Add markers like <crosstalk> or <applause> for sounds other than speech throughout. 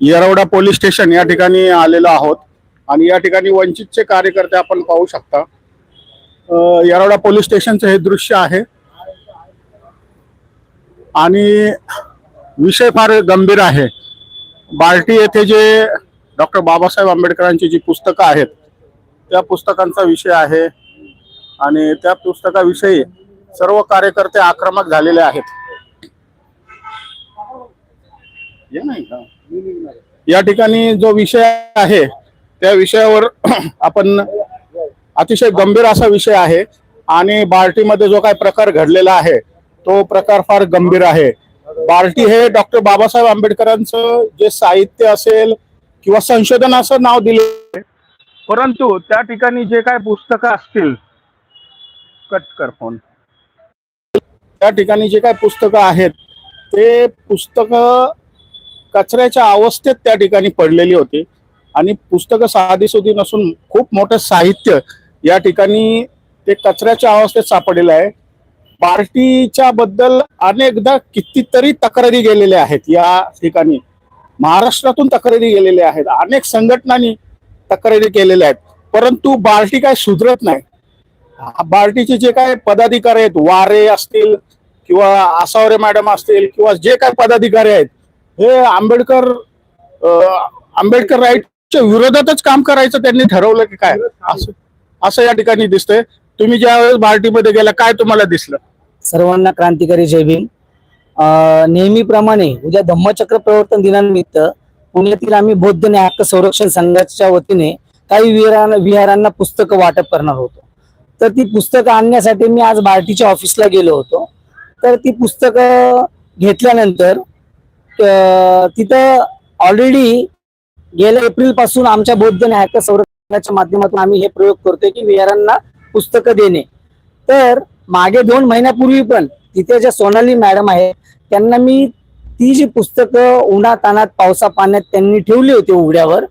Yerwada police station या ठिकाणी आलेलो आहोत. आणि या ठिकाणी वंचितचे कार्यकर्ते आपण पाहू शकता. येरवडा पोलीस स्टेशनचं हे दृश्य आहे. आणि विषय फार गंभीर आहे. बार्टी येथे जे डॉक्टर बाबासाहेब आंबेडकरांची जी पुस्तकं आहेत त्या पुस्तकांचा विषय आहे. आणि त्या पुस्तकाविषयी सर्व कार्यकर्ते आक्रमक झालेले आहेत. ये नाही का? या ठिकाणी जो विषय आहे त्या विषयावर <clears throat> आपण अतिशय गंभीर असा विषय आहे आणि बार्टीमध्ये जो काही प्रकार घडलेला आहे तो प्रकार फार गंभीर आहे. बार्टी हे डॉक्टर बाबासाहेब आंबेडकरांचं जे साहित्य असेल किंवा संशोधन असं नाव दिले परंतु त्या ठिकाणी जे काय पुस्तकं असतील कट कर फोन. त्या ठिकाणी जे काय पुस्तकं आहेत ते पुस्तकं कचऱ्याच्या अवस्थेत त्या ठिकाणी पडलेली होती. आणि पुस्तकं साधी सुधी नसून खूप मोठं साहित्य या ठिकाणी ते कचऱ्याच्या अवस्थेत सापडलेलं आहे. पार्टीच्या बद्दल अनेकदा कितीतरी तक्रारी गेलेल्या आहेत या ठिकाणी. महाराष्ट्रातून तक्रारी गेलेल्या आहेत. अनेक संघटनांनी तक्रारी केलेल्या आहेत. परंतु बार्टी काय सुधरत नाही. बार्टीचे जे काय पदाधिकारी आहेत वारे असतील किंवा आसावरे मॅडम असतील किंवा जे काय पदाधिकारी आहेत हे आंबेडकर आंबेडकर राईटच्या विरोधातच काम करायचं त्यांनी ठरवलं की काय? असं असं या ठिकाणी दिसतंय. तुम्ही ज्या वेळेस बार्टीमध्ये गेला काय तुम्हाला दिसलं? सर्वांना क्रांतिकारी जय भीम. नेहमीप्रमाणे उद्या धम्मचक्र प्रवर्तन दिनानिमित्त पुण्यातील आम्ही बौद्ध न्याय हक्क संरक्षण संघाच्या वतीने काही विहारांना विहारांना पुस्तकं वाटप करणार होतो. तर ती पुस्तकं आणण्यासाठी मी आज बार्टीच्या ऑफिसला गेलो होतो. तर ती पुस्तकं घेतल्यानंतर तिथं ऑलरेडी गेल्या एप्रिलपासून आमच्या बौद्ध न्यायक संरक्षणाच्या माध्यमातून आम्ही हे प्रयोग करतोय की विहारांना पुस्तकं देणे. तर मागे दोन महिन्यापूर्वी पण तिथे ज्या सोनाली मॅडम आहेत त्यांना मी ती जी पुस्तकं उन्हा तानात पावसा पाण्यात त्यांनी ठेवली होती उघड्यावर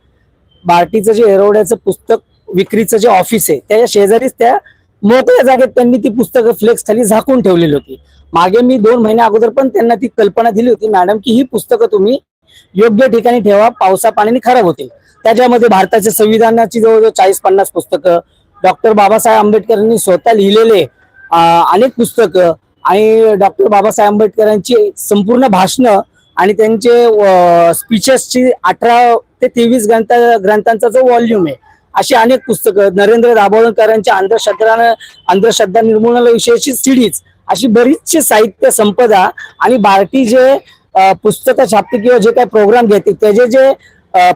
बार्टीचं जे एरवड्याचं पुस्तक विक्रीचं जे ऑफिस आहे त्याच्या शेजारीच त्या मोकळ्या जागेत त्यांनी ती पुस्तकं फ्लेक्स खाली झाकून ठेवलेली होती. मागे मी दोन महिन्या अगोदर पण त्यांना ती कल्पना दिली होती मॅडम की ही पुस्तकं तुम्ही योग्य ठिकाणी ठेवा पावसा पाण्याने खराब होतील. त्याच्यामध्ये भारताच्या संविधानाची जवळजवळ चाळीस पन्नास पुस्तकं डॉक्टर बाबासाहेब आंबेडकरांनी स्वतः लिहिलेले अनेक पुस्तकं आणि डॉक्टर बाबासाहेब आंबेडकरांची संपूर्ण भाषणं आणि त्यांचे स्पीचेसची अठरा ते तेवीस ग्रंथ ग्रंथांचा जो व्हॉल्यूम आहे अशी अनेक पुस्तकं नरेंद्र दाभोळकरांच्या अंधश्रद्धा अंधश्रद्धा निर्मूलनाविषयीची सिडीज अशी बरीचशी साहित्य संपदा आणि बार्टी जे पुस्तकं छापते किंवा जे काही प्रोग्राम घेते त्याचे जे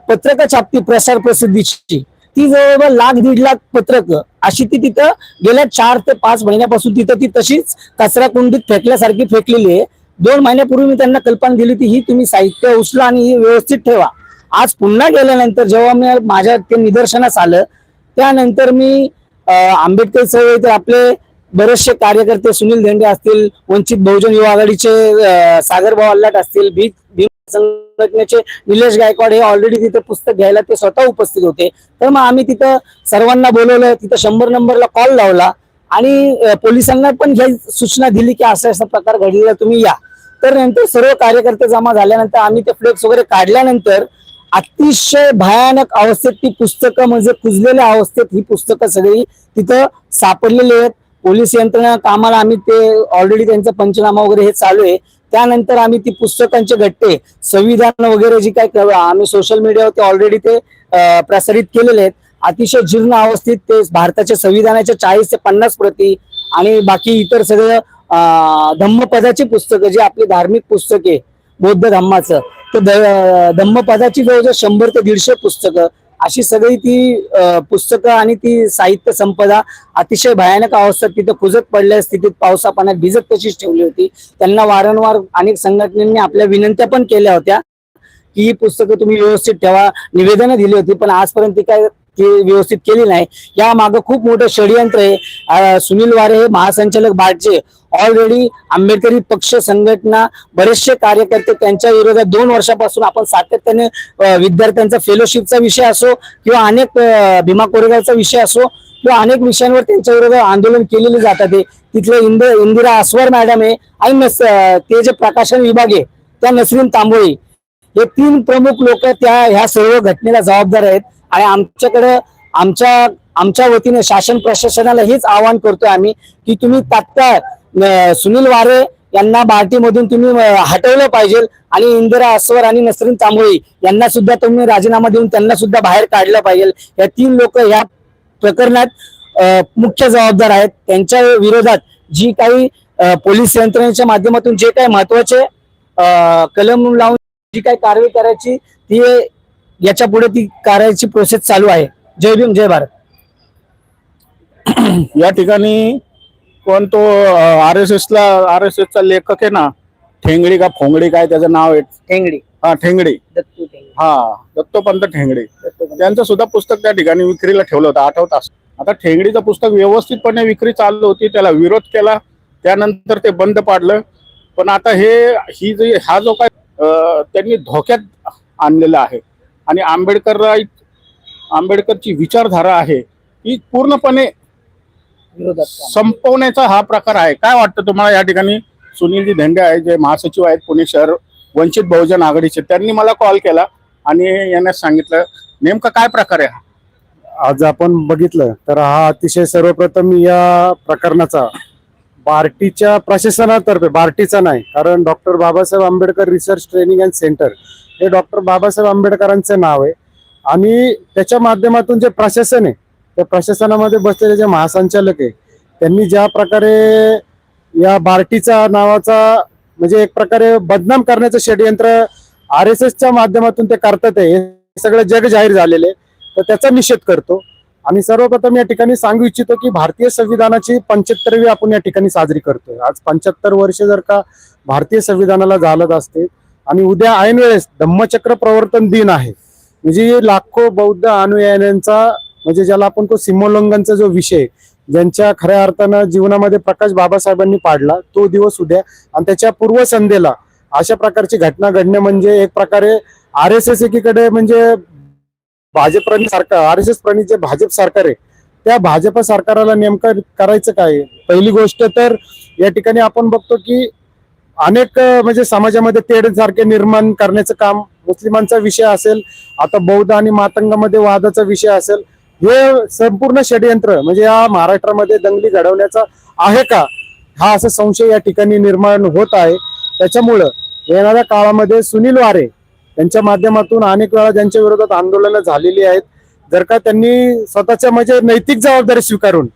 पत्रकं छापती प्रसार प्रसिद्धीची ती जवळजवळ लाख दीड लाख पत्रकं अशी ती तिथं गेल्या चार ते पाच महिन्यापासून तिथं ती तशीच कचरा कुंडीत फेकल्यासारखी फेकलेली आहे. दोन महिन्यापूर्वी मी त्यांना कल्पना दिली होती ही तुम्ही साहित्य उचला आणि ही व्यवस्थित ठेवा. आज पुन्हा गेल्यानंतर जेव्हा मी माझ्या ते निदर्शनास आलं त्यानंतर मी आंबेडकर चळवळीतील आपले बरेचसे कार्यकर्ते सुनील धेंडे असतील वंचित बहुजन युवा आघाडीचे अं, सागरभाऊ अल्लाट असतील भीत भी संघटनेचे निलेश गायकवाड हे ऑलरेडी तिथे पुस्तक घ्यायला ते स्वतः उपस्थित होते. तर मग आम्ही तिथं सर्वांना बोलवलं तिथं शंभर नंबरला कॉल लावला आणि पोलिसांना पण ही सूचना दिली की असा असा प्रकार घडलेला तुम्ही या. तर नंतर सर्व कार्यकर्ते जमा झाल्यानंतर आम्ही ते फ्लेक्स वगैरे काढल्यानंतर अतिशय भयानक अवस्थेत ती पुस्तकं म्हणजे कुजलेल्या अवस्थेत ही पुस्तकं सगळी तिथं सापडलेली आहेत. पोलीस यंत्रणा कामाला आम्ही ते ऑलरेडी त्यांचा पंचनामा वगैरे हे चालू आहे. त्यानंतर आम्ही ती पुस्तकांचे घट्टे संविधान वगैरे जी काय आम्ही सोशल मीडियावरती ऑलरेडी ते प्रसारित केलेले आहेत. अतिशय जीर्ण अवस्थेत ते भारताच्या संविधानाच्या चाळीस ते पन्नास प्रती आणि बाकी इतर सगळं धम्मपदाची पुस्तकं जी आपली धार्मिक पुस्तके बौद्ध धम्माचं तर धम्मपदाची जवळजवळ शंभर ते दीडशे पुस्तकं अशी सगळी ती पुस्तकं आणि ती साहित्य संपदा अतिशय भयानक अवस्थेत तिथे कुजत पडल्या स्थितीत पावसा पाण्यात भिजत तशीच ठेवली होती. त्यांना वारंवार अनेक संघटनांनी आपल्या विनंत्या पण केल्या होत्या की ही पुस्तकं तुम्ही व्यवस्थित ठेवा निवेदनं दिली होती पण आजपर्यंत ती काय व्यवस्थित केली नाही. या मागं खूप मोठं षडयंत्र आहे. सुनील वारे हे महासंचालक बाटचे ऑलरेडी आंबेडकरी पक्ष संघटना बरेचसे कार्यकर्ते त्यांच्या विरोधात दोन वर्षापासून आपण सातत्याने विद्यार्थ्यांचा फेलोशिपचा विषय असो किंवा अनेक भीमा कोरेगावचा विषय असो किंवा अनेक विषयांवर त्यांच्या विरोधात आंदोलन केलेले जातात तिथले इंद इंदिरा आस्वार मॅडम आहे आणि ते जे प्रकाशन विभाग आहे त्या नसरीन तांबोळी. हे तीन प्रमुख लोक त्या ह्या सर्व घटनेला जबाबदार आहेत आणि आमच्याकडे आमच्या आमच्या वतीने शासन प्रशासनाला हेच आवाहन करतोय आम्ही की तुम्ही तात्काळ सुनील वारे यांना पार्टीमधून तुम्ही हटवलं पाहिजे. आणि इंदिरा अस्वर आणि नसरीन तांबोळी यांना सुद्धा तुम्ही राजीनामा देऊन त्यांना सुद्धा बाहेर काढलं पाहिजे. या तीन लोक या प्रकरणात मुख्य जबाबदार आहेत. त्यांच्या विरोधात जी काही पोलीस यंत्रणेच्या माध्यमातून जे काही महत्त्वाचे कलम लावून जी काही कारवाई करायची ती याच्यापुढे ती करायची प्रोसेस चालू आहे. जय भीम जय भारत. या ठिकाणी कोण तो आर एस एस ला आर एस चा लेखक आहे ना ठेंगडी का फोंगडी काय त्याचं नाव आहे? ठेंगडी. हा ठेंगडी. दत्तू ठेंगडी. हा दत्तोपंत ठेंगडी. त्यांचं सुद्धा पुस्तक त्या ठिकाणी विक्रीला ठेवलं होतं आठवत आता ठेंगडीचं पुस्तक व्यवस्थितपणे विक्री चालू होती त्याला विरोध केला त्यानंतर ते बंद पाडलं. पण आता हे ही जी हा जो काय त्यांनी धोक्यात आणलेला आहे. आणि आंबेडकर आंबेडकरची विचारधारा आहे ही पूर्णपणे. संपवण्याचा हा प्रकार आहे. काय वाटतं तुम्हाला या ठिकाणी? सुनीलजी धेंडे आहे जे महासचिव आहेत पुणे शहर वंचित बहुजन आघाडीचे. त्यांनी मला कॉल केला आणि यांना सांगितलं. नेमका काय प्रकार आहे हा? आज आपण बघितलं तर हा अतिशय सर्वप्रथम या प्रकरणाचा बार्टीच्या प्रशासनातर्फे बार्टीचा नाही कारण doctor Babasaheb Ambedkar research training and centre हे डॉक्टर बाबासाहेब आंबेडकरांचं नाव आहे. आणि त्याच्या माध्यमातून जे प्रशासन आहे त्या प्रशासनामध्ये बसलेले जे महासंचालक आहे त्यांनी ज्या प्रकारे या बार्टीचा नावाचा म्हणजे एक प्रकारे बदनाम करण्याचं षडयंत्र आर एस एसच्या माध्यमातून ते करतात आहे हे सगळं जग जाहीर झालेले तर त्याचा निषेध करतो. आणि सर्वप्रथम या ठिकाणी सांगू इच्छितो की भारतीय संविधानाची पंच्याहत्तरवी आपण या ठिकाणी साजरी करतोय. आज पंच्याहत्तर वर्ष जर का भारतीय संविधानाला झालत असते आणि उद्या ऐन वेळेस धम्मचक्र प्रवर्तन दिन आहे म्हणजे लाखो बौद्ध अनुयायांचा म्हणजे ज्याला आपण तो सीमोल्लंघनचा जो विषय ज्यांच्या खऱ्या अर्थानं जीवनामध्ये प्रकाश बाबासाहेबांनी पाडला तो दिवस उद्या आणि त्याच्या पूर्वसंध्येला अशा प्रकारची घटना घडणे म्हणजे एक प्रकारे आर एस एस एकीकडे म्हणजे भाजप प्रणित सरकार आर एस एस प्रणित जे भाजप सरकार आहे त्या भाजप सरकाराला नेमकं करायचं काय? पहिली गोष्ट तर या ठिकाणी आपण बघतो की अनेक म्हणजे समाजामध्ये तेढ सारखे निर्माण करण्याचं काम मुस्लिमांचा विषय असेल आता बौद्ध आणि मातंगामध्ये वादाचा विषय असेल हे संपूर्ण षडयंत्र म्हणजे या महाराष्ट्रामध्ये दंगली घडवण्याचा आहे का? हा असा संशय या ठिकाणी निर्माण होत आहे. त्याच्यामुळं येणाऱ्या काळामध्ये सुनील वारे त्यांच्या माध्यमातून अनेक वेळा ज्यांच्या विरोधात आंदोलनं झालेली आहेत जर का त्यांनी स्वतःच्या म्हणजे नैतिक जबाबदारी स्वीकारून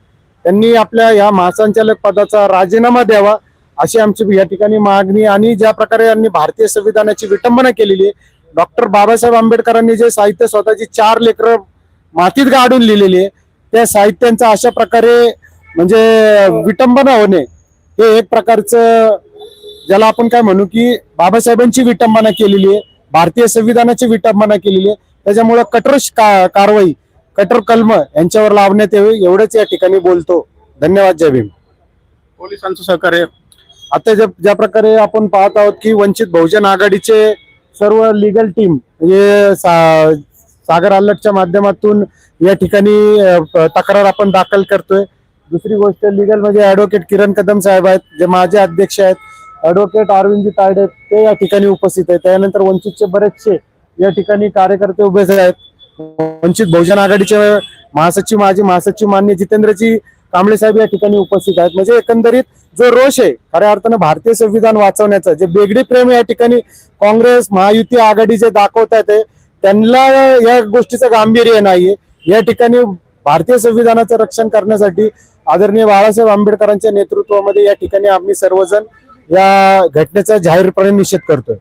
त्यांनी आपल्या या महासंचालक पदाचा राजीनामा द्यावा अशी आमची या ठिकाणी मागणी आणि ज्या प्रकारे यांनी भारतीय संविधानाची विटंबना केलेली आहे डॉक्टर बाबासाहेब आंबेडकरांनी जे साहित्य स्वतःची चार लेकरं मातीत गाडून लिहिलेली आहे. त्या साहित्यांचा अशा प्रकारे म्हणजे विटंबना होणे हे एक प्रकारचं ज्याला आपण काय म्हणू की बाबासाहेबांची विटंबना केलेली आहे भारतीय संविधानाची विटंबना केलेली आहे. त्याच्यामुळे कठोर का- कारवाई कठोर कलम यांच्यावर लावण्यात यावी एवढंच या ठिकाणी बोलतो. धन्यवाद जय भीम. पोलिसांचं सहकार्य. आता ज्या ज्या प्रकारे आपण पाहत आहोत की वंचित बहुजन आघाडीचे सर्व लिगल टीम म्हणजे सागर अल्लटच्या माध्यमातून या ठिकाणी तक्रार आपण दाखल करतोय. दुसरी गोष्ट लिगल म्हणजे ऍडव्होकेट किरण कदम साहेब आहेत जे माझे अध्यक्ष आहेत. ऍडव्होकेट अरविंदजी तायडे ते या ठिकाणी उपस्थित आहेत. त्यानंतर वंचितचे बरेचसे या ठिकाणी कार्यकर्ते उभे आहेत. वंचित बहुजन आघाडीचे महासचिव माजी महासचिव मान्य जितेंद्रजी कांबळे साहेब या ठिकाणी उपस्थित आहेत. म्हणजे एकंदरीत जो रोष आहे खऱ्या अर्थानं भारतीय संविधान वाचवण्याचं जे बेगडी प्रेम या ठिकाणी काँग्रेस महायुती आघाडी जे दाखवत आहे त्यांना या गोष्टीचं गांभीर्य नाहीये. या ठिकाणी भारतीय संविधानाचं रक्षण करण्यासाठी आदरणीय बाळासाहेब आंबेडकरांच्या नेतृत्वामध्ये या ठिकाणी आम्ही सर्वजण या घटनेचा जाहीरपणे निषेध करतोय.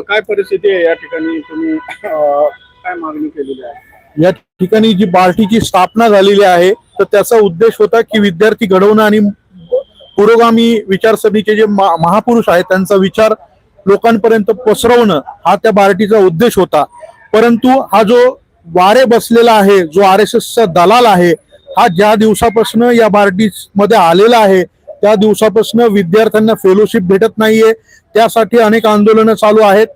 काय परिस्थिती आहे या ठिकाणी? तुम्ही काय मागणी केलेली आहे? या ठिकाणी जी बार्टीची स्थापना झालेली आहे तर त्याचा उद्देश होता की विद्यार्थी घडवणं आणि पुरोगामी विचारसरणीचे जे महापुरुष आहेत त्यांचा विचार लोकांपर्यंत पसरवणं हा त्या बार्टीचा उद्देश होता. परंतु हा जो वारे बसलेला आहे जो आर एस एसचा दलाल आहे हा ज्या दिवसापासून या बार्टी मध्ये आलेला आहे त्या दिवसापासून विद्यार्थ्यांना फेलोशिप भेटत नाहीये. त्यासाठी अनेक आंदोलनं चालू आहेत.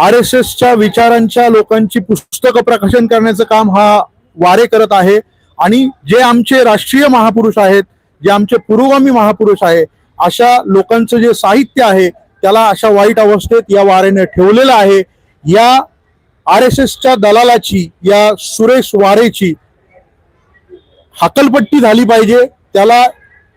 आर एस एसच्या विचारांच्या लोकांची पुस्तकं प्रकाशन करण्याचं काम हा वारे करत आहे. आणि जे आमचे राष्ट्रीय महापुरुष आहेत जे आमचे पुरोगामी महापुरुष आहे अशा लोकांचं जे साहित्य आहे त्याला अशा वाईट अवस्थेत या वारेने ठेवलेलं आहे. या आर एस एसच्या दलालाची या सुरेश वारेची हकलपट्टी झाली पाहिजे. त्याला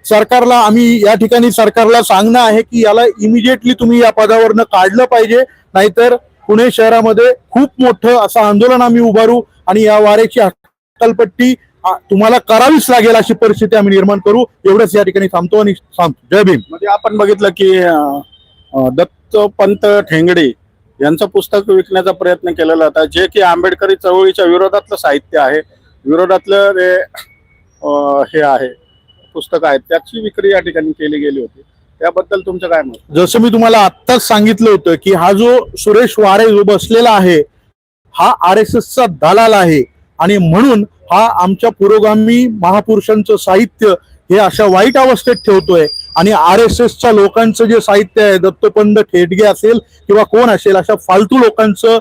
सरकारला आम्ही या ठिकाणी सरकारला सांगणं आहे की याला इमिजिएटली तुम्ही या पदावरनं काढलं पाहिजे. नाहीतर पुणे शहरामध्ये खूप मोठं असं आंदोलन आम्ही उभारू आणि या वारेची हकलपट्टी तुम्हाला करावीच लागेल अशी परिस्थिती आम्ही निर्माण करू. एवढंच या ठिकाणी थांबतो आणि सांगतो जय भीम. म्हणजे आपण बघितलं की दत्तपंत ठेंगडे यांचं पुस्तक विकण्याचा प्रयत्न केलेला होता. जे की आंबेडकरी चळवळीच्या विरोधातलं साहित्य आहे. विरोधातलं ते हे आहे पुस्तक आहे त्याची विक्री या ठिकाणी केली गेली होती. त्याबद्दल तुमचं काय मत? जसं मी तुम्हाला आत्ताच सांगितलं होतं की हा जो सुरेश वारे जो बसलेला आहे हा आर एस एसचा दलाल आहे. आणि म्हणून हा आमच्या पुरोगामी महापुरुषांचं साहित्य हे अशा वाईट अवस्थेत ठेवतोय. आणि आर एस एसच्या लोकांचं जे साहित्य आहे दत्तपंत ठेडगे असेल किंवा कोण असेल अशा फालतू लोकांचं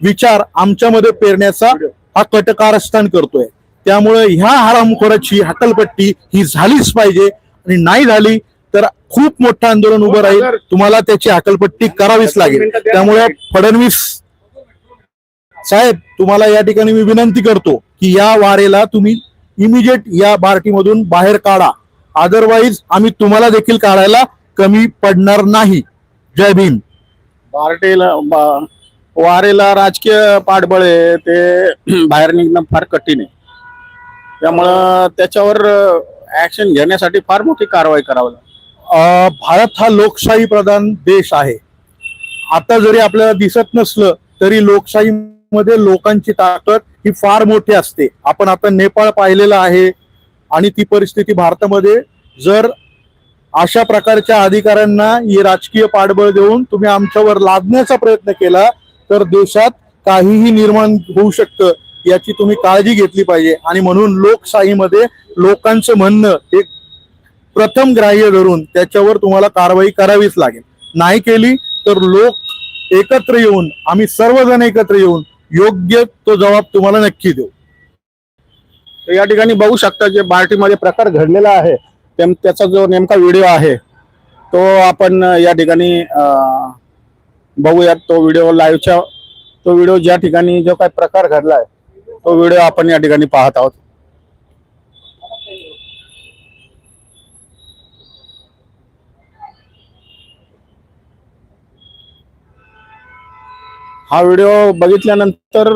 विचार आमच्यामध्ये पेरण्याचा हा कटकारस्थान करतोय. त्यामुळे ह्या हरामखोराची हकलपट्टी ही झालीच पाहिजे. आणि नाही झाली तर खूप मोठं आंदोलन उभं राहील. तुम्हाला त्याची हकलपट्टी करावीच लागेल. त्यामुळे फडणवीस साहेब तुम्हाला या ठिकाणी मी विनंती करतो की या वारेला तुम्ही इमिजिएट या बार्टीमधून बाहेर काढा. अदरवाईज आम्ही तुम्हाला देखील काढायला कमी पडणार नाही. जय भीम. पार्टीला बा- वारेला राजकीय पाठबळ आहे ते <clears throat> बाहेर निघणं फार कठीण आहे. त्यामुळं त्याच्यावर ऍक्शन घेण्यासाठी फार मोठी कारवाई करावी भारत हा लोकशाही प्रधान देश आहे. आता जरी आपल्याला दिसत नसलं तरी लोकशाहीमध्ये लोकांची ताकद ही फार मोठी असते. आपण आता नेपाळ पाहिलेलं आहे. आणि ती परिस्थिती भारतामध्ये जर अशा प्रकारच्या अधिकाऱ्यांना ही राजकीय पाठबळ देऊन तुम्ही आमच्यावर लादण्याचा प्रयत्न केला तर देशात काहीही निर्माण होऊ शकतं याची तुम्ही काळजी घेतली पाहिजे. आणि म्हणून लोकशाहीमध्ये लोकांचं म्हणणं एक प्रथम ग्राह्य धरून त्याच्यावर तुम्हाला कारवाई करावीच लागेल. नाही केली तर लोक एकत्र येऊन आम्ही सर्वजण एकत्र येऊन योग्य तो जबाब तुम्हाला नक्की देऊ. तर या ठिकाणी बघू शकता जे बार्टीमध्ये प्रकार घडलेला आहे त्याचा जो नेमका व्हिडिओ आहे तो आपण या ठिकाणी बघूयात. तो व्हिडिओ लाईव्हच्या तो व्हिडिओ ज्या ठिकाणी जो काही प्रकार घडलाय तो व्हिडिओ आपण या ठिकाणी पाहत आहोत. हा व्हिडिओ बघितल्यानंतर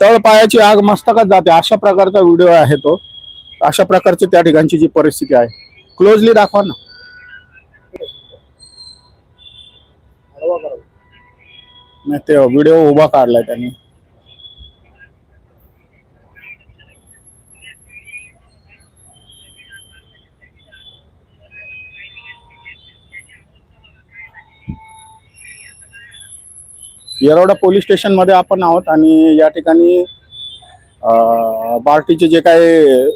तळपायाची आग मस्तकात जाते. अशा प्रकारचा व्हिडिओ आहे तो. अशा प्रकारची त्या ठिकाणची जी परिस्थिती आहे. क्लोजली दाखवा ना. नाही ते व्हिडिओ उभा काढलाय त्यांनी. येरवडा पोलीस स्टेशनमध्ये आपण आहोत आणि या ठिकाणी पार्टीचे जे काही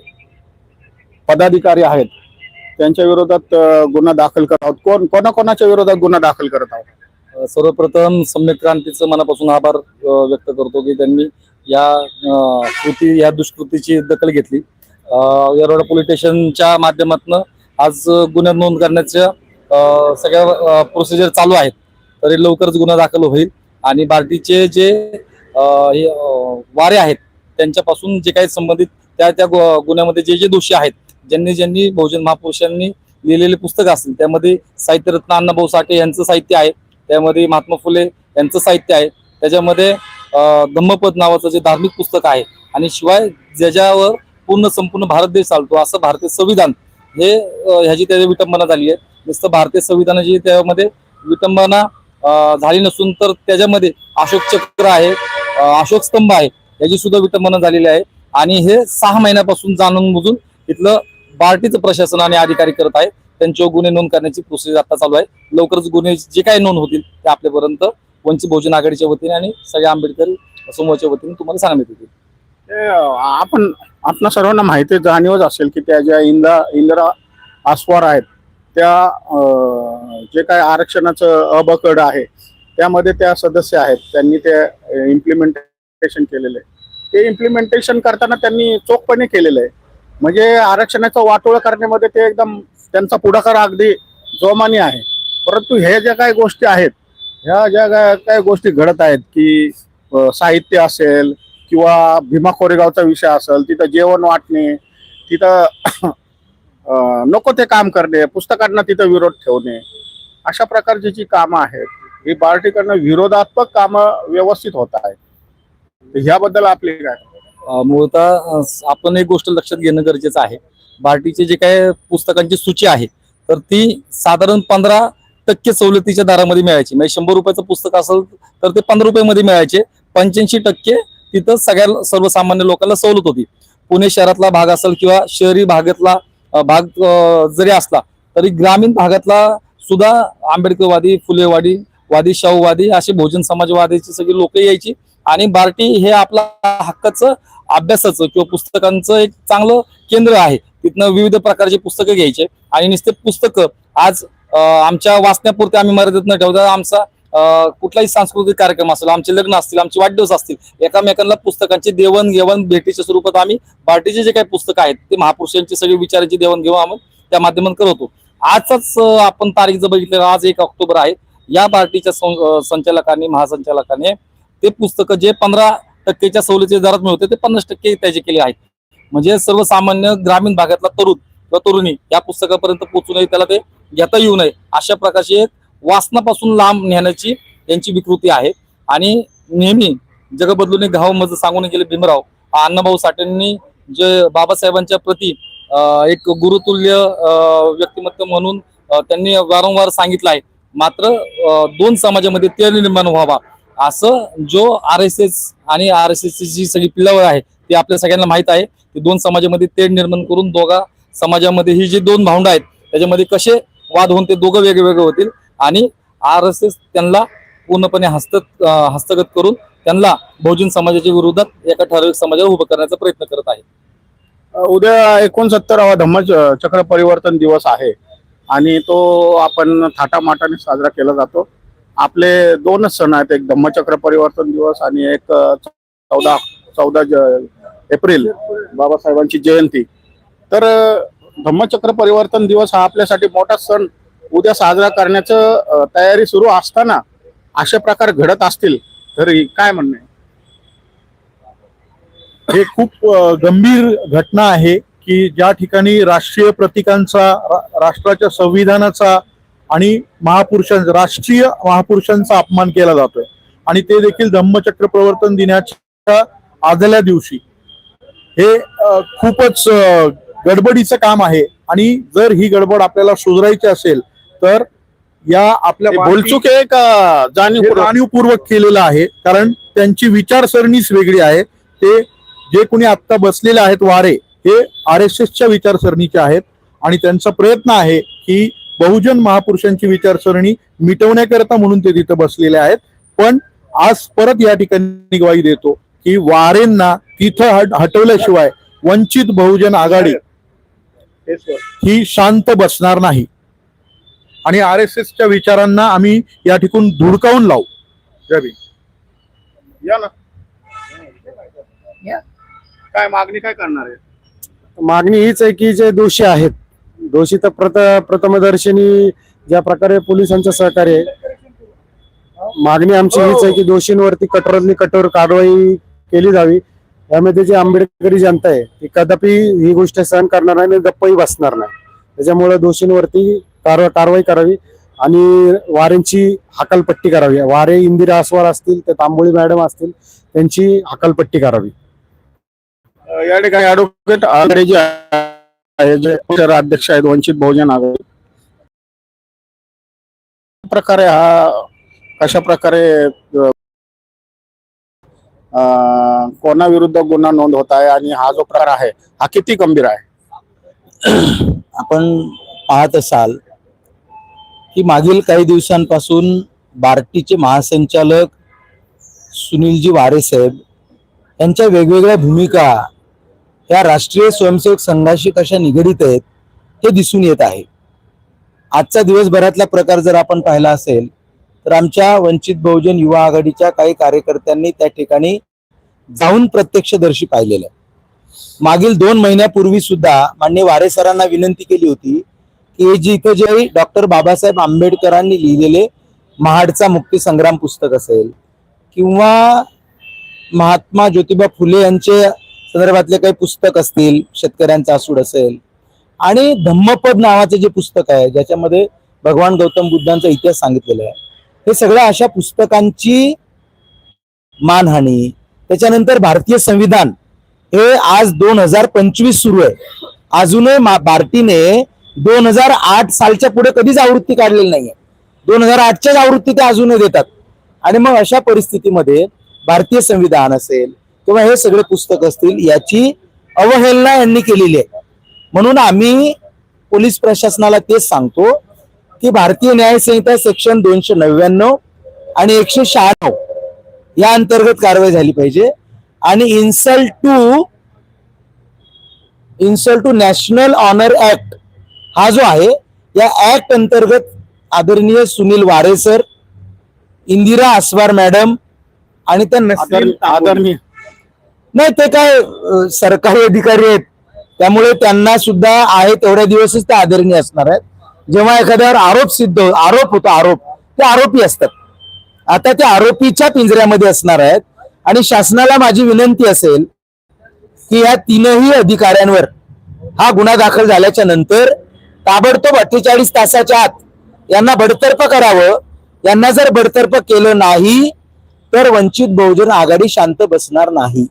पदाधिकारी आहेत त्यांच्या विरोधात गुन्हा दाखल करत आहोत. कोण कोणाकोणाच्या विरोधात गुन्हा दाखल करत आहोत? सर्वप्रथम सम्यक क्रांतीचं मनापासून आभार व्यक्त करतो की त्यांनी या कृती या दुष्कृतीची दखल घेतली. येरवडा पोलीस स्टेशनच्या माध्यमातून आज गुन्हा नोंद करण्याच्या सगळ्या प्रोसिजर चालू आहेत. तरी लवकरच गुन्हा दाखल होईल. आणि बार्टीचे जे हे, वारे आहेत त्यांच्यापासून जे काही संबंधित त्या त्या गु- गुन्ह्यामध्ये जे जे दोषी आहेत ज्यांनी ज्यांनी बहुजन महापुरुषांनी लिहिलेले पुस्तक असतील त्यामध्ये साहित्यरत्न अण्णाभाऊ साठे यांचं साहित्य आहे त्यामध्ये महात्मा फुले यांचं साहित्य आहे त्याच्यामध्ये धम्मपद नावाचं जे धार्मिक पुस्तक आहे आणि शिवाय ज्याच्यावर पूर्ण संपूर्ण भारत देश चालतो असं भारतीय संविधान हे ह्याची त्याची विटंबना झाली आहे. नुसतं भारतीय संविधानाची त्यामध्ये विटंबना झाली नसून तर त्याच्यामध्ये अशोक चक्र आहे अशोक स्तंभ आहे याची सुद्धा विटंबना झालेली आहे. आणि हे सहा महिन्यापासून जाणून बुजून इथलं बार्टीचं प्रशासन आणि अधिकारी करत आहे. त्यांच्यावर गुन्हे नोंद करण्याची प्रोसेस आता चालू आहे. लवकरच गुन्हे जे काही नोंद होतील ते आपल्यापर्यंत वंचित बहुजन आघाडीच्या वतीने आणि सगळ्या आंबेडकरी समूहाच्या वतीने तुम्हाला सांगण्यात येतील. आपण आपल्या सर्वांना माहिती जाणीवच असेल की त्या ज्या इंदा इंदिरा आस्वार आहेत त्या जे काय आरक्षणाचं अबकड आहे त्यामध्ये त्या सदस्य आहेत त्यांनी ते इम्प्लिमेंटेशन केलेलं आहे. ते इम्प्लिमेंटेशन करताना त्यांनी चोखपणे केलेलं आहे. म्हणजे आरक्षणाचं वाटोळ करण्यामध्ये ते एकदम त्यांचा पुढाकार अगदी जोमानी आहे. परंतु हे ज्या काही गोष्टी आहेत ह्या ज्या काय- काही गोष्टी घडत आहेत की साहित्य असेल किंवा भीमा कोरेगावचा विषय असेल तिथं जेवण वाटणे तिथं नको ते काम करणे पुस्तकांना तिथं विरोध ठेवणे अशा प्रकारची जी कामं आहेत ही बार्टीकडनं विरोधात्मक कामं व्यवस्थित होत आहेत. ह्याबद्दल आपली काय? मूळतः आपण एक गोष्ट लक्षात घेणं गरजेचं आहे. बार्टीचे जे काय पुस्तकांची सूची आहे तर ती साधारण पंधरा टक्के सवलतीच्या दरामध्ये मिळायची. म्हणजे शंभर रुपयाचं पुस्तक असेल तर ते पंधरा रुपयामध्ये मिळायचे. पंच्याऐंशी टक्के तिथं सगळ्या सर्वसामान्य लोकांना सवलत होती. पुणे शहरातला भाग असेल किंवा शहरी भागातला भाग जरी असला तरी ग्रामीण भागातला सुद्धा आंबेडकरवादी फुलेवादी वादी शाहूवादी असे बहुजन समाजवादीची सगळी लोक यायची. आणि बार्टी हे आपला हक्काचं अभ्यासाचं किंवा पुस्तकांचं एक चांगलं केंद्र आहे. तिथनं विविध प्रकारचे पुस्तकं घ्यायचे. आणि नुसते पुस्तकं आज आमच्या वाचण्यापुरते आम्ही मर्यादित न ठेवता आमचा कुठलाही सांस्कृतिक कार्यक्रम असेल आमचे लग्न असतील आमचे वाढदिवस असतील एकामेकांना पुस्तकांची देवाणघेवाण भेटीच्या स्वरूपात आम्ही बार्टीचे जे काही पुस्तकं आहेत ते महापुरुषांची सगळी विचारांची देवाणघेवाण आम्ही त्या माध्यमात करतो आजच आपण तारीख जर बघितलं आज एक ऑक्टोबर आहे. या पार्टीच्या सं- संचालकांनी महासंचालकांनी ते पुस्तकं जे पंधरा टक्केच्या सवलतीच्या दरात मिळते ते पन्नास टक्के त्याचे केले आहेत. म्हणजे सर्वसामान्य ग्रामीण भागातला तरुण किंवा तरुणी या पुस्तकापर्यंत पोहोचू नये त्याला ते घेता येऊ नये अशा प्रकारची एक वासनापासून लांब नेण्याची त्यांची विकृती आहे. आणि नेहमी जग बदलून घाव मज सांगून गेले भीमराव अण्णाभाऊ साठेंनी जे बाबासाहेबांच्या प्रती एक गुरुतुल्य व्यक्तिमत्व म्हणून त्यांनी वारंवार सांगितलं आहे. मात्र दोन समाजामध्ये ते निर्माण व्हावा असं जो आर एस एस आणि आर एस एस जी सगळी पिल्लावळ आहे ती आपल्या सगळ्यांना माहीत आहे. की दोन समाजामध्ये तेढ निर्माण करून दोघा समाजामध्ये ही जी दोन भावंड आहेत त्याच्यामध्ये कसे वाद होऊन ते दोघं वेगळे वेगळे होतील आणि आर एस एस त्यांना पूर्णपणे हस्त हस्तगत करून त्यांना बहुजन समाजाच्या विरोधात एका ठराविक समाजाला उभं करण्याचा प्रयत्न करत आहे. उद्या एकोणसत्तरावा धम्म चक्र परिवर्तन दिवस आहे आणि तो आपण थाटामाटाने साजरा केला जातो. आपले दोनच सण आहेत एक धम्मचक्र परिवर्तन दिवस आणि एक चौदा चौदा ज- एप्रिल बाबासाहेबांची जयंती. तर धम्मचक्र परिवर्तन दिवस हा आपल्यासाठी मोठा सण उद्या साजरा करण्याचं तयारी सुरू असताना अशा प्रकार घडत असतील तरी काय म्हणणं हे खूप गंभीर घटना आहे की ज्या ठिकाणी राष्ट्रीय प्रतीकांचा राष्ट्राच्या संविधानाचा आणि महापुरुषांचा राष्ट्रीय महापुरुषांचा अपमान केला जातोय. आणि ते देखील धम्मचक्र प्रवर्तन दिनाच्या आदल्या दिवशी. हे खूपच गडबडीचं काम आहे. आणि जर ही गडबड आपल्याला सुधारायची असेल तर या आपल्या बोलचूक आहे का हे जाणीवपूर्वक केलेलं आहे. कारण त्यांची विचारसरणीच वेगळी आहे. ते जे कोणी आत्ता बसलेले आहेत वारे हे आर एस एसच्या विचारसरणीचे आहेत. आणि त्यांचा प्रयत्न आहे की बहुजन महापुरुषांची विचारसरणी मिटवण्याकरता म्हणून ते तिथं बसलेले आहेत. पण आज परत या ठिकाणी ग्वाही देतो की वारेंना तिथं हट हटवल्याशिवाय वंचित बहुजन आघाडी ही शांत बसणार नाही. आणि आर एस एसच्या विचारांना आम्ही या ठिकाणी धुडकावून लावू. भीम. या ना. काय मागणी काय करणार आहे? मागणी हीच आहे की जे दोषी आहेत दोषी तर प्रथ प्रथमदर्शनी ज्या प्रकारे पोलिसांचं सहकार्य आहे मागणी आमची हीच आहे की दोषींवरती कठोरातली कठोर कारवाई केली जावी. यामध्ये जी आंबेडकरी जनता आहे ती कदापि ही गोष्ट सहन करणार नाही आणि गप्पही बसणार नाही. त्याच्यामुळे दोषींवरती कारवा कारवाई करावी आणि वारेंची हकालपट्टी करावी. वारे इंदिरा आसवार असतील ते तांबोळी मॅडम असतील त्यांची हकालपट्टी करावी. या ठिकाणी ऍडव्होकेट जे आहे जे अध्यक्ष आहेत वंचित बहुजन आघाडी. प्रकारे हा कशा प्रकारे कोणाविरुद्ध गुन्हा नोंद होत आहे आणि हा जो प्रकार आहे हा किती गंभीर आहे? आपण पाहत असाल की मागील काही दिवसांपासून बार्टीचे महासंचालक सुनीलजी वारेसाहेब यांच्या वेगवेगळ्या भूमिका या राष्ट्रीय स्वयंसेवक संघाशी कशा निगडीत आहेत हे दिसून येत आहे. आजचा दिवसभरातला प्रकार जर आपण पाहिला असेल तर आमच्या वंचित बहुजन युवा आघाडीच्या काही कार्यकर्त्यांनी त्या ठिकाणी जाऊन प्रत्यक्षदर्शी पाहिलेलं मागील दोन महिन्यापूर्वी सुद्धा मान्य वारे सरांना विनंती केली होती की जी इथं जे डॉक्टर बाबासाहेब आंबेडकरांनी लिहिलेले महाडचा मुक्ती संग्राम पुस्तक असेल. किंवा महात्मा ज्योतिबा फुले यांचे संदर्भातले काही पुस्तक असतील शेतकऱ्यांचा आसूड असेल. आणि धम्मपद नावाचे जे पुस्तक आहे ज्याच्यामध्ये भगवान गौतम बुद्धांचा इतिहास सांगितलेला आहे. हे सगळ्या अशा पुस्तकांची मानहानी. त्याच्यानंतर भारतीय संविधान हे आज दोन हजार पंचवीस सुरू आहे. अजूनही मा- बार्टीने दोन हजार आठ सालच्या पुढे कधीच आवृत्ती काढलेली नाहीये. दोन हजार आठच्याच आवृत्ती ते अजूनही देतात. आणि मग अशा परिस्थितीमध्ये भारतीय संविधान असेल किंवा हे सगळे पुस्तक असतील याची अवहेलना यांनी केलेली आहे. म्हणून आम्ही पोलीस प्रशासनाला तेच सांगतो की भारतीय न्यायसंहिता सेक्शन दोनशे नव्याण्णव आणि एकशे शहाण्णव या अंतर्गत कारवाई झाली पाहिजे. आणि insult to insult to national honour act हा जो आहे या ऍक्ट अंतर्गत आदरणीय सुनील वारे सर इंदिरा आसवार मॅडम आणि त्या आदरणीय नाही ते काय सरकारी अधिकारी आहेत. त्यामुळे त्यांना सुद्धा आहे तेवढ्या दिवसच ते आदरणीय असणार आहेत. जेव्हा एखाद्यावर आरोप सिद्ध आरोप होतो आरोप ते आरोपी असतात. आता ते आरोपीच्या पिंजऱ्यामध्ये असणार आहेत. आणि शासनाला माझी विनंती असेल की या तीनही अधिकाऱ्यांवर हा गुन्हा दाखल झाल्याच्यानंतर ताबडतोब अठ्ठेचाळीस तासाच्या आत यांना बडतर्फ करावं. यांना जर बडतर्फ केलं नाही तर वंचित बहुजन आघाडी शांत बसणार नाही.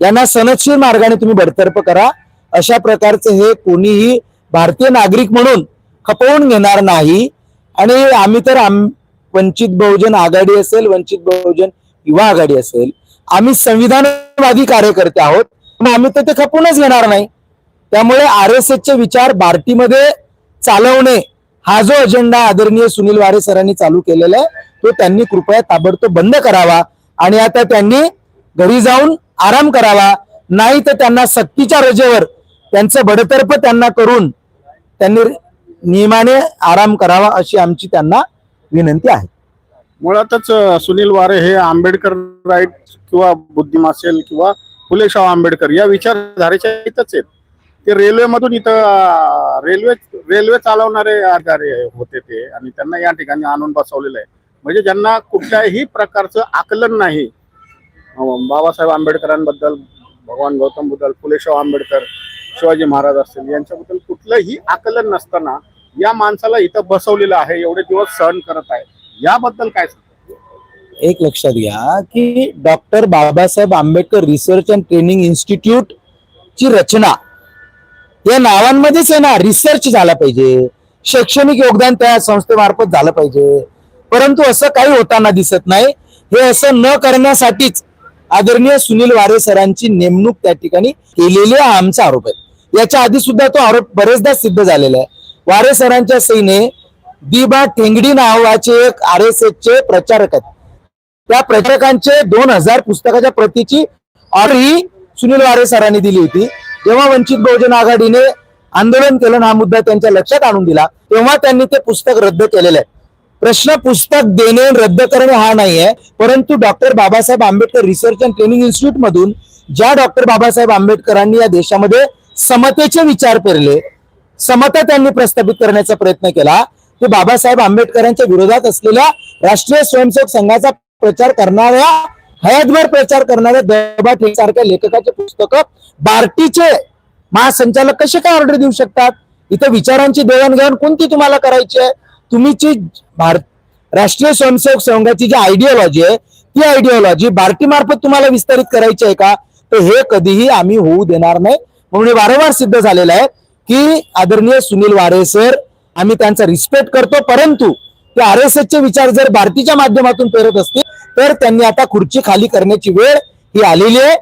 यांना सनदशीर मार्गाने तुम्ही बडतर्फ करा. अशा प्रकारचे हे कोणीही भारतीय नागरिक म्हणून खपवून घेणार नाही. आणि आम्ही तर आम वंचित बहुजन आघाडी असेल वंचित बहुजन युवा आघाडी असेल आम्ही संविधानवादी कार्यकर्ते आहोत. आम्ही तर ते खपूनच घेणार नाही. त्यामुळे आर एस एसचे विचार बार्टीमध्ये चालवणे हा जो अजेंडा आदरणीय सुनील वारे सरांनी चालू केलेला आहे तो त्यांनी कृपया ताबडतोब बंद करावा आणि आता त्यांनी घरी जाऊन आराम करावा. नाही तर त्यांना सक्तीच्या रजेवर त्यांचं बडतर्फ त्यांना करून त्यांनी नियमाने आराम करावा अशी आमची त्यांना विनंती आहे. मुळातच सुनील वारे हे आंबेडकर राईट किंवा बुद्धिम असेल किंवा फुले शाह आंबेडकर या विचारधारेच्या इथंच आहेत. ते रेल्वेमधून इथं रेल्वे रेल्वे चालवणारे अधिकारी होते ते. आणि त्यांना या ठिकाणी आणून बसवलेलं आहे. म्हणजे ज्यांना कुठल्याही प्रकारचं आकलन नाही बाबासाहेब आंबेडकरांबद्दल भगवान गौतम बुद्ध फुलेशाह आंबेडकर शिवाजी महाराज असतील यांच्याबद्दल कुठलंही आकलन नसताना या माणसाला इथं बसवलेलं आहे एवढे दिवस सहन करत आहे. याबद्दल काय एक लक्षात घ्या की doctor Babasaheb Ambedkar research and training institute ची रचना या नावांमध्येच आहे ना रिसर्च झाला पाहिजे. शैक्षणिक योगदान त्या संस्थेमार्फत झालं पाहिजे. परंतु असं काही होताना दिसत नाही. हे असं न करण्यासाठीच आदरणीय सुनील वारे सरांची नेमणूक त्या ठिकाणी केलेली हा आमचा आरोप आहे. याच्या आधी सुद्धा तो आरोप बरेचदा सिद्ध झालेला आहे. वारे सरांच्या सईने दिबा ठेंगडी नावाचे एक आर एस चे प्रचारक आहेत. त्या प्रचारकांचे दोन हजार पुस्तकाच्या प्रतीची ऑर्डर ही सुनील वारे सरांनी दिली होती. जेव्हा वंचित बहुजन आघाडीने आंदोलन केलं हा मुद्दा त्यांच्या लक्षात आणून दिला तेव्हा त्यांनी ते पुस्तक रद्द केलेलं आहे. प्रश्न पुस्तक देणे रद्द करणे हा नाही आहे परंतु doctor Babasaheb Ambedkar research and training institute मधून ज्या डॉक्टर बाबासाहेब आंबेडकरांनी या देशामध्ये समतेचे विचार पेरले समता त्यांनी प्रस्थापित करण्याचा प्रयत्न केला ते बाबासाहेब आंबेडकरांच्या विरोधात असलेल्या राष्ट्रीय स्वयंसेवक संघाचा प्रचार करणाऱ्या हयातभर प्रचार करणाऱ्या दबा सारख्या लेखकाचे पुस्तक बार्टीचे महासंचालक कसे काय ऑर्डर देऊ शकतात? इथं विचारांची देवाणघेवाण कोणती तुम्हाला करायची आहे? तुम्हीची भारत राष्ट्रीय स्वयंसेवक संघाची जी आयडिओलॉजी आहे ती आयडिओलॉजी बार्टी मार्फत तुम्हाला विस्तारित करायची आहे का? तर हे कधीही आम्ही होऊ देणार नाही. म्हणून हे वारंवार सिद्ध झालेलं आहे की आदरणीय सुनील वारे सर आम्ही त्यांचा रिस्पेक्ट करतो परंतु ते आर एस चे विचार जर भारतीच्या माध्यमातून पेरत असतील तर त्यांनी आता खुर्ची खाली करण्याची वेळ ही आलेली आहे.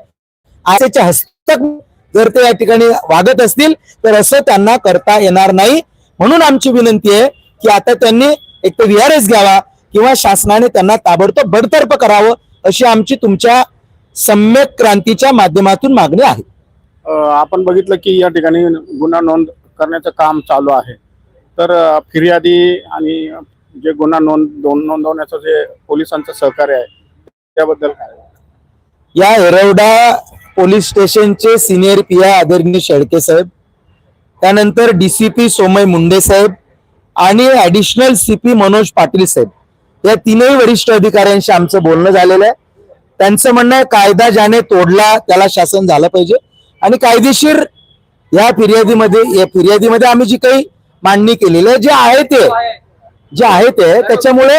आर चे हस्ते जर ते या ठिकाणी वागत असतील तर असं त्यांना करता येणार नाही. म्हणून आमची विनंती आहे की आता त्यांनी एक तर व्हीआरएस घ्यावा किंवा शासनाने त्यांना ताबडतोब बडतर्फ करावं अशी आमची तुमच्या सम्यक क्रांतीच्या माध्यमातून मागणी आहे. आपण बघितलं की या ठिकाणी गुन्हा नोंद करण्याचं काम चालू आहे. तर फिर्यादी आणि जे गुन्हा नोंद नोंदवण्याचं जे पोलिसांचं सहकार्य आहे त्याबद्दल काय? या एरवडा पोलीस स्टेशनचे सिनियर पी आय आदरणीय शेळके साहेब त्यानंतर डीसीपी सोमय मुंडे साहेब आणि ऍडिशनल सीपी मनोज पाटील साहेब. या तीनही वरिष्ठ अधिकाऱ्यांशी आमचं बोलणं झालेलं आहे. त्यांचं म्हणणं आहे कायदा ज्याने तोडला त्याला शासन झालं पाहिजे. आणि कायदेशीर या फिर्यादीमध्ये या फिर्यादीमध्ये आम्ही जी काही मांडणी केलेली आहे जे आहे ते जे आहे ते त्याच्यामुळे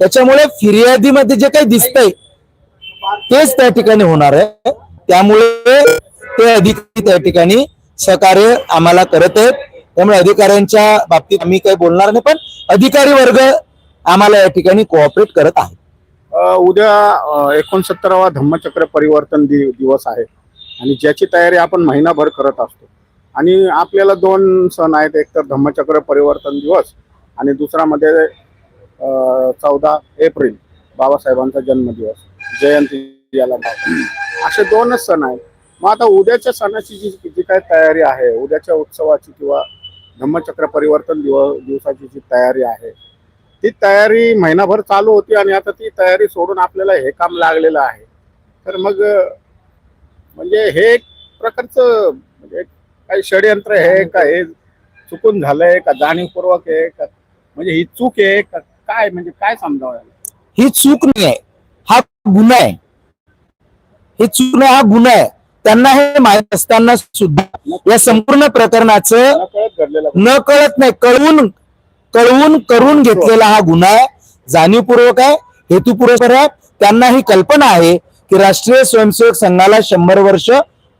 त्याच्यामुळे फिर्यादीमध्ये जे काही दिसतंय तेच त्या ठिकाणी होणार आहे. त्यामुळे ते अधिकारी त्या ठिकाणी सहकार्य आम्हाला करत आहेत. त्यामुळे अधिकाऱ्यांच्या बाबतीत आम्ही काही बोलणार नाही पण अधिकारी वर्ग आम्हाला या ठिकाणी कोऑपरेट करत आहे. उद्या एकोणसत्तरावा धम्मचक्र परिवर्तन दि- दिवस आहे आणि ज्याची तयारी आपण महिनाभर करत असतो. आणि आपल्याला दोन सण आहेत एक तर धम्मचक्र परिवर्तन दिवस आणि दुसरा मध्ये चौदा एप्रिल बाबासाहेबांचा जन्मदिवस. जयंती याला असे दोनच सण आहेत. मग आता उद्याच्या सणाची जी जी काय तयारी आहे उद्याच्या उत्सवाची किंवा धम्मचक्र परिवर्तन दिवस दिवसाची जी तयारी आहे ती तयारी महिनाभर चालू होती आणि आता ती तयारी सोडून आपल्याला हे काम लागलेलं आहे. तर मग म्हणजे हे एक प्रकारचं म्हणजे काही षडयंत्र आहे का? हे चुकून झालंय का? जाणीवपूर्वक आहे का? म्हणजे ही चूक आहे का? काय म्हणजे काय समजावं ही चूक नाही आहे. हा गुन्हा आहे. हे चुकणं हा गुन्हा आहे. त्यांना हे माहीत असताना सुद्धा या संपूर्ण प्रकरणाचं न कळत नाही कळवून कळवून करून घेतलेला हा गुन्हा आहे. जाणीवपूर्वक आहे हेतुपूर्वक आहे. त्यांना ही कल्पना आहे की राष्ट्रीय स्वयंसेवक संघाला शंभर वर्ष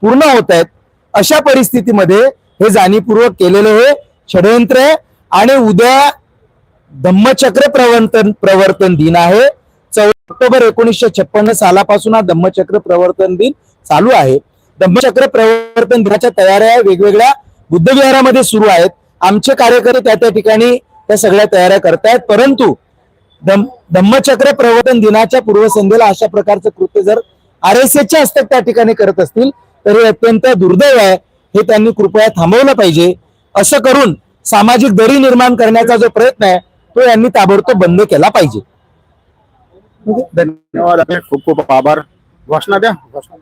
पूर्ण होत आहेत. अशा परिस्थितीमध्ये हे जाणीवपूर्वक केलेलं हे षडयंत्र आहे. आणि उद्या धम्मचक्र प्रवर्तन प्रवर्तन दिन आहे. ऑक्टोबर एकोणीसशे छप्पन्न सालापासून हा धम्मचक्र प्रवर्तन दिन चालू आहे. धम्मचक्र प्रवर्तन दिनाच्या तयाऱ्या वेगवेगळ्या बुद्धविहारामध्ये सुरू आहेत. आमचे कार्यकर्ते त्या त्या ठिकाणी त्या सगळ्या तयाऱ्या करतायत. परंतु धम धम्मचक्र प्रवर्तन दिनाच्या पूर्वसंध्येला अशा प्रकारचं कृत्य जर आर एस एसच्या हस्तक त्या ठिकाणी करत असतील तर हे अत्यंत दुर्दैव आहे. हे त्यांनी कृपया थांबवलं पाहिजे. असं करून सामाजिक दरी निर्माण करण्याचा जो प्रयत्न आहे तो यांनी ताबडतोब बंद केला पाहिजे. धन्यवाद आपले खूप खूप आभार घोषणा द्या घोषणा